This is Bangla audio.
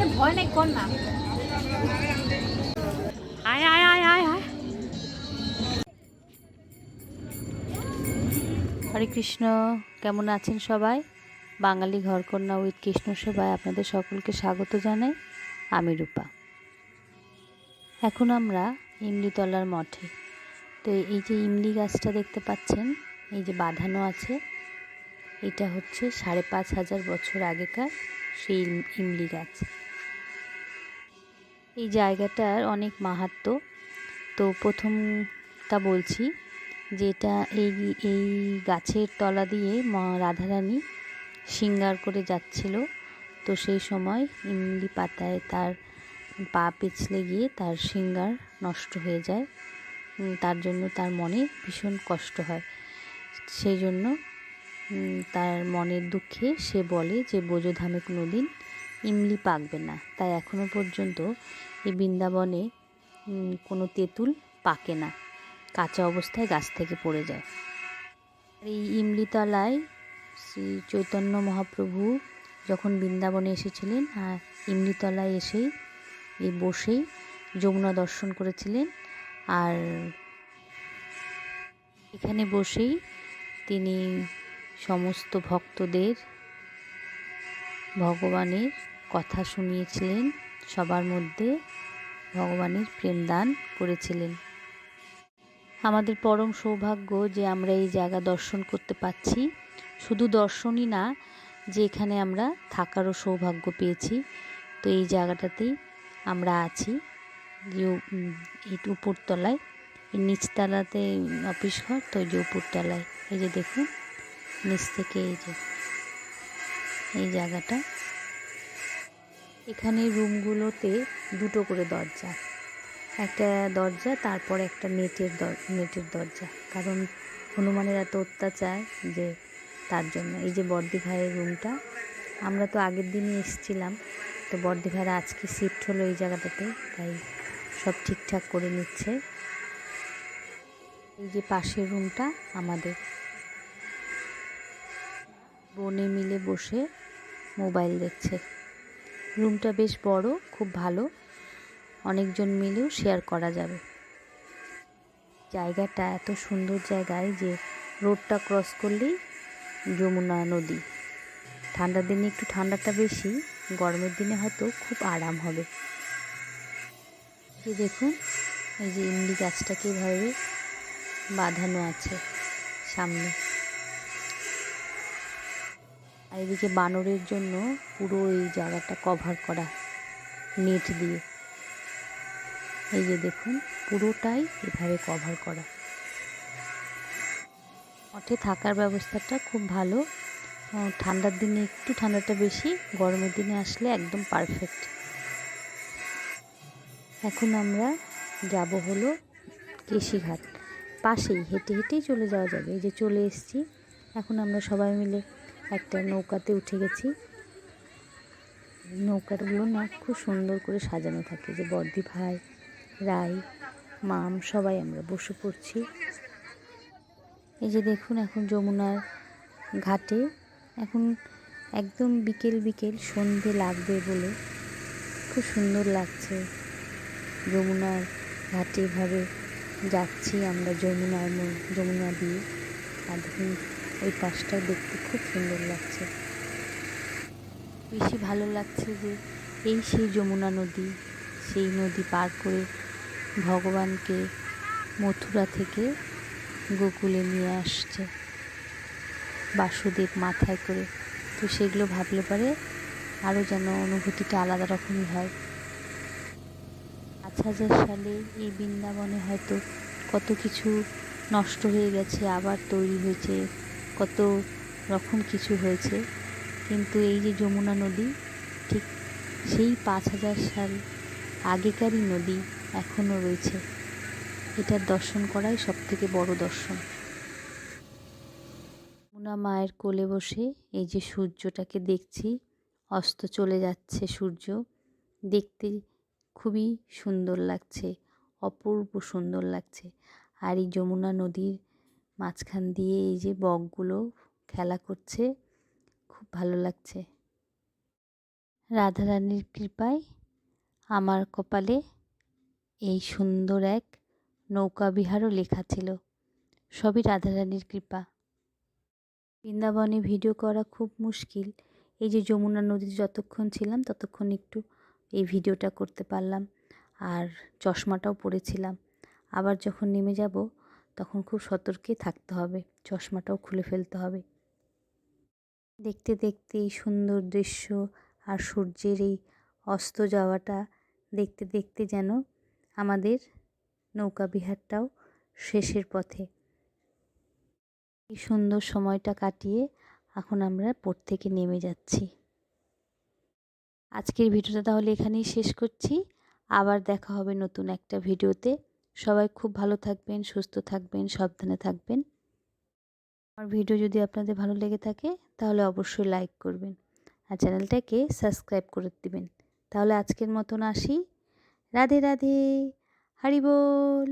আরে ভয় কর না। আয় আয় আয় আয় আয়। হরে কৃষ্ণ, কেমন আছেন সবাই? বাঙালি ঘরকন্যা উইথ কৃষ্ণ সেবায় আপনাদের সকলকে স্বাগত জানাই। আমি রূপা। এখন আমরা ইমলিতলার মঠে। তো এই যে ইমলি গাছটা দেখতে পাচ্ছেন, এই যে বাঁধানো আছে, এটা হচ্ছে সাড়ে পাঁচ হাজার বছর আগেকার সেই ইমলি গাছ। এই জায়গাটার অনেক মাহাত্ম্য তো প্রথমটা বলছি যেটা এই এই গাছের তলা দিয়ে মা রাধারানী সিঙ্গার করে যাচ্ছিল। তো সেই সময় ইমলি পাতায় তার পা পিছলে গিয়ে তার সিঙ্গার নষ্ট হয়ে যায়। তার জন্য তার মনে ভীষণ কষ্ট হয়। সেই জন্য তার মনের দুঃখে সে বলে যে বোঝোধামে কোনো দিন ইমলি পাকবে না। তাই এখনও পর্যন্ত এই বৃন্দাবনে কোনো তেঁতুল পাকে না। কাঁচা অবস্থায় গাছ থেকে পড়ে যায়। এই ইমলিতলায় শ্রী চৈতন্য মহাপ্রভু যখন বৃন্দাবনে এসেছিলেন আর ইমলিতলায় এসেই এই বসেই যমুনা দর্শন করেছিলেন আর এখানে বসেই তিনি সমস্ত ভক্তদের ভগবানের কথা শুনিয়েছিলেন, সবার মধ্যে ভগবানের প্রেম দান করেছিলেন। আমাদের পরম সৌভাগ্য যে আমরা এই জায়গা দর্শন করতে পাচ্ছি। শুধু দর্শনই না, যে এখানে আমরা থাকারও সৌভাগ্য পেয়েছি। তো এই জায়গাটাতেই আমরা আছি। যে এই উপরতলায়, এই নিচতলাতে অফিস ঘর, তো এই যে উপরতলায়। এই যে দেখুন, নিচ থেকে এই যে এই জায়গাটা। এখানে রুমগুলোতে দুটো করে দরজা। একটা দরজা, তারপর একটা নেটের দর- নেটের দরজা। কারণ হনুমানের এত অত্যাচার যে তার জন্য। এই যে বর্দি ভাইয়ের রুমটা, আমরা তো আগের দিনই এসেছিলাম। তো বর্দি ভাইরা আজকে শিফট হলো এই জায়গাটাতে, তাই সব ঠিকঠাক করে নিচ্ছে। এই যে পাশের রুমটা আমাদের। বনে মিলে বসে মোবাইল দেখছে। রুমটা বেশ বড়, খুব ভালো। অনেকজন মিলেও শেয়ার করা যাবে। জায়গাটা এত সুন্দর জায়গায় যে রোডটা ক্রস করলেই যমুনা নদী। ঠান্ডার দিনে একটু ঠান্ডাটা বেশি, গরমের দিনে হয়তো খুব আরাম হবে। এই দেখুন, এই যে ইমলি গাছটাকে এভাবে বাঁধানো আছে সামনে। আর এদিকে বানরের জন্য পুরো এই জায়গাটা কভার করা নেট দিয়ে। এই যে দেখুন, পুরোটাই এভাবে কভার করা। মঠে থাকার ব্যবস্থাটা খুব ভালো। ঠান্ডার দিনে একটু ঠান্ডাটা বেশি, গরমের দিনে আসলে একদম পারফেক্ট এখন আমরা যাব হলো কেশিঘাট। পাশেই, হেঁটে হেঁটেই চলে যাওয়া যাবে। এই যে চলে এসেছি। এখন আমরা সবাই মিলে একটা নৌকাতে উঠে গেছি। নৌকাগুলো না খুব সুন্দর করে সাজানো থাকে যে বর্দি ভাই, রাই, মাম সবাই আমরা বসে পড়ছি। এই যে দেখুন এখন যমুনার ঘাটে। এখন একদম বিকেল বিকেল, সন্ধে লাগবে বলে খুব সুন্দর লাগছে। যমুনার ঘাটে এভাবে যাচ্ছি আমরা যমুনার যমুনা দিয়ে। আর দেখুন ওই পাশটাও দেখতে খুব সুন্দর লাগছে। বেশি ভালো লাগছে যে এই সেই যমুনা নদী, সেই নদী পার করে ভগবানকে মথুরা থেকে গোকুলে নিয়ে আসছে। বাসুদেব মাথায় করে। তো সেগুলো ভাবলে পরে আরও যেন অনুভূতিটা আলাদা রকমই হয়। পাঁচ হাজার সালে এই বৃন্দাবনে হয়তো কত কিছু নষ্ট হয়ে গেছে, আবার তৈরি হয়েছে কত রকম কিছু হয়েছে। কিন্তু এই যে যমুনা নদী, ঠিক সেই পাঁচ হাজার সাল আগেকারই নদী এখনও রয়েছে। এটার দর্শন করাই সব থেকে বড় দর্শন। যমুনা মায়ের কোলে বসে এই যে সূর্যটাকে দেখছি, অস্ত চলে যাচ্ছে সূর্য। দেখতে খুবই সুন্দর লাগছে, অপূর্ব সুন্দর লাগছে। আর এই যমুনা নদীর মাঝখান দিয়ে এই যে বকগুলো খেলা করছে, খুব ভালো লাগছে। রাধারানীর কৃপায় আমার কপালে এই সুন্দর এক নৌকা বিহারও লেখা ছিল। সবই রাধারানীর কৃপা। বৃন্দাবনে ভিডিও করা খুব মুশকিল। এই যে যমুনা নদীতে যতক্ষণ ছিলাম, ততক্ষণ একটু এই ভিডিওটা করতে পারলাম। আর চশমাটাও পরেছিলাম। আবার যখন নেমে যাব তখন খুব সতর্কে থাকতে হবে। চশমাটাও খুলে ফেলতে হবে। দেখতে দেখতে এই সুন্দর দৃশ্য আর সূর্যের এই অস্ত যাওয়াটা দেখতে দেখতে যেন আমাদের নৌকা বিহারটাও শেষের পথে। এই সুন্দর সময়টা কাটিয়ে এখন আমরা পোর্ট থেকে নেমে যাচ্ছি। আজকের ভিডিওটা তাহলে এখানেই শেষ করছি। আবার দেখা হবে নতুন একটা ভিডিওতে। সবাই খুব ভালো থাকবেন, সুস্থ থাকবেন, সাবধানে থাকবেন। আমার ভিডিও যদি আপনাদের ভালো লেগে থাকে, তাহলে অবশ্যই লাইক করবেন আর চ্যানেলটাকে সাবস্ক্রাইব করে দেবেন। তাহলে আজকের মতন আসি। রাধে রাধে, হরি বল।